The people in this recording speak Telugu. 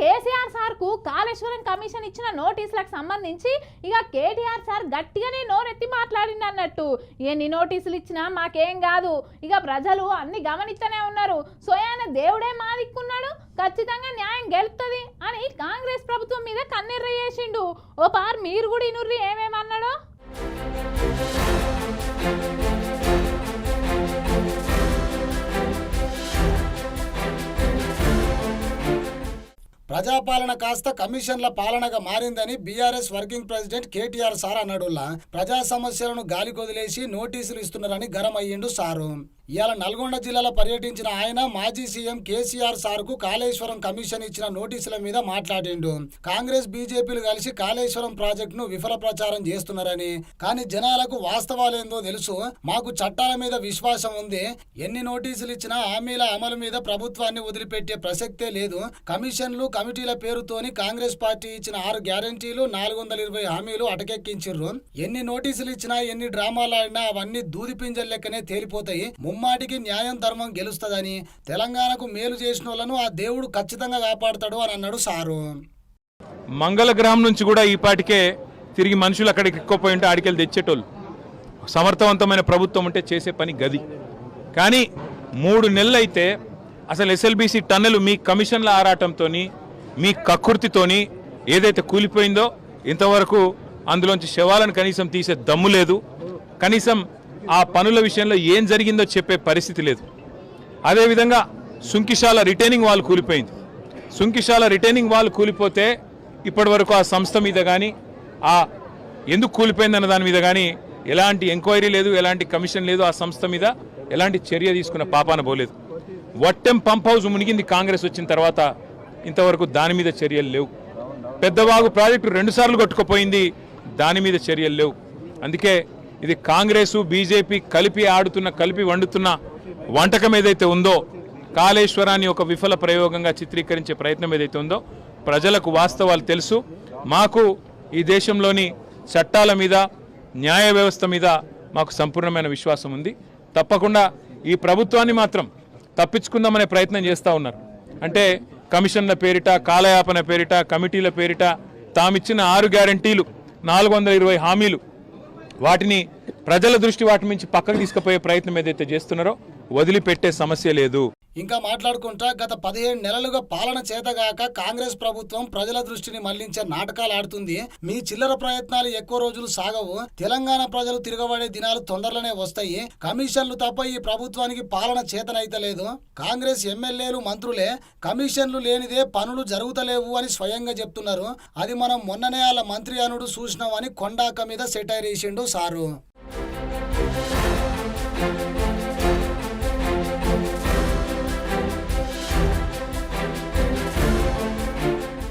కేసీఆర్ సార్కు కాళేశ్వరం కమిషన్ ఇచ్చిన నోటీసులకు సంబంధించి ఇక కేటీఆర్ సార్ గట్టిగానే నోరెత్తి మాట్లాడింది అన్నట్టు ఎన్ని నోటీసులు ఇచ్చినా మాకేం కాదు. ఇక ప్రజలు అన్ని గమనిస్తూనే ఉన్నారు. సోయాన దేవుడే మా దిక్కున్నాడు. ఖచ్చితంగా న్యాయం గెలుపుతుంది అని కాంగ్రెస్ ప్రభుత్వం మీద కన్నెర్ర చేసిండు. ఓ పార్ మీరు కూడా ఇనుర్రి ఏమేమన్నాడో? ప్రజాపాలన కాస్త కమిషన్ల పాలనగా మారిందని BRS working president KTR sir అన్నాడుల్లా. ప్రజా సమస్యలను గాలికొదిలేసి నోటీసులు ఇస్తున్నారని గరం అయ్యిండు సారు. ఇవాళ నల్గొండ జిల్లాలో పర్యటించిన ఆయన మాజీ సీఎం కేసీఆర్ సార్కు కాళేశ్వరం కమిషన్ ఇచ్చిన నోటీసుల మీద మాట్లాడిండు. కాంగ్రెస్ బీజేపీలు కలిసి కాళేశ్వరం ప్రాజెక్టును విఫల ప్రచారం చేస్తున్నారని. కానీ జనాలకు వాస్తవాలేందో తెలుసు. మాకు చట్టాల మీద విశ్వాసం ఉంది. ఎన్ని నోటీసులు ఇచ్చినా హామీల అమలు మీద ప్రభుత్వాన్ని వదిలిపెట్టే ప్రసక్తే లేదు. కమిషన్లు కమిటీల పేరుతోని కాంగ్రెస్ పార్టీ ఇచ్చిన ఆరు గ్యారంటీలు నాలుగు వందల ఇరవై హామీలు అటకెక్కించిర్రు. ఎన్ని నోటీసులు ఇచ్చినా ఎన్ని డ్రామాలు ఆడినా అవన్నీ దూది పింజల లెక్కనే తేలిపోతాయి. ముమ్మాటికి న్యాయం ధర్మం గెలుస్తుందని తెలంగాణకు మేలు చేసిన వాళ్ళను ఆ దేవుడు ఖచ్చితంగా కాపాడుతాడు అని అన్నాడు సారు మంగళగ్రహం నుంచి కూడా ఈ పాటికే తిరిగి మనుషులు అక్కడికి ఎక్కువపోయి ఉంటే ఆడికెళ్ళి తెచ్చేటోళ్ళు. సమర్థవంతమైన ప్రభుత్వం ఉంటే చేసే పని గది. కానీ మూడు నెలలు అయితే అసలు ఎస్ఎల్బీసీ టన్నులు మీ కమిషన్ల ఆరాటంతో మీ కక్కుర్తితోని ఏదైతే కూలిపోయిందో ఇంతవరకు అందులోంచి శవాలను కనీసం తీసే దమ్ము లేదు. కనీసం ఆ పనుల విషయంలో ఏం జరిగిందో చెప్పే పరిస్థితి లేదు. అదేవిధంగా సుంకిశాల రిటైనింగ్ వాల్ కూలిపోయింది. సుంకిశాల రిటైనింగ్ వాల్ కూలిపోతే ఇప్పటి వరకు ఆ సంస్థ మీద కానీ ఆ ఎందుకు కూలిపోయిందన్న దాని మీద కానీ ఎలాంటి ఎంక్వైరీ లేదు ఎలాంటి కమిషన్ లేదు ఆ సంస్థ మీద ఎలాంటి చర్య తీసుకున్న పాపాన పోలేదు. వట్టెం పంప్ హౌస్ మునిగింది కాంగ్రెస్ వచ్చిన తర్వాత ఇంతవరకు దాని మీద చర్యలు లేవు. పెద్దవాగు ప్రాజెక్టు రెండుసార్లు కొట్టుకుపోయింది దాని మీద చర్యలు లేవు. అందుకే ఇది కాంగ్రెసు బీజేపీ కలిపి ఆడుతున్న కలిపి వండుతున్న వంటకం ఏదైతే ఉందో కాళేశ్వరాన్ని ఒక విఫల ప్రయోగంగా చిత్రీకరించే ప్రయత్నం ఏదైతే ఉందో ప్రజలకు వాస్తవాలు తెలుసు. మాకు ఈ దేశంలోని చట్టాల మీద న్యాయ వ్యవస్థ మీద మాకు సంపూర్ణమైన విశ్వాసం ఉంది. తప్పకుండా ఈ ప్రభుత్వాన్ని మాత్రం తప్పించుకుందామనే ప్రయత్నం చేస్తూ ఉన్నారు. అంటే కమిషన్ల పేరిట కాలయాపన పేరిట కమిటీల పేరిట తామిచ్చిన ఆరు గ్యారంటీలు నాలుగు వందల ఇరవై హామీలు వాటిని ప్రజల దృష్టి వాటి నుంచి పక్కకు తీసుకుపోయే ప్రయత్నం ఏదైతే చేస్తున్నారో వదిలిపెట్టే సమస్య లేదు. ఇంకా మాట్లాడుకుంటా గత పదిహేను నెలలుగా పాలన చేతగాక కాంగ్రెస్ ప్రభుత్వం ప్రజల దృష్టిని మళ్ళించే నాటకాలు ఆడుతుంది. మీ చిల్లర ప్రయత్నాలు ఎక్కువ రోజులు సాగవు. తెలంగాణ ప్రజలు తిరగబడే దినాలు తొందరలోనే వస్తాయి. కమిషన్లు తప్ప ఈ ప్రభుత్వానికి పాలన చేతనైతలేదు కాంగ్రెస్ ఎమ్మెల్యేలు మంత్రులే కమిషన్లు లేనిదే పనులు జరుగుతలేవు అని స్వయంగా చెప్తున్నారు. అది మనం మొన్ననే వాళ్ళ మంత్రి అనుడు చూసినామని కొండాక మీద సెటైర్ వేసిండు సారు. thank you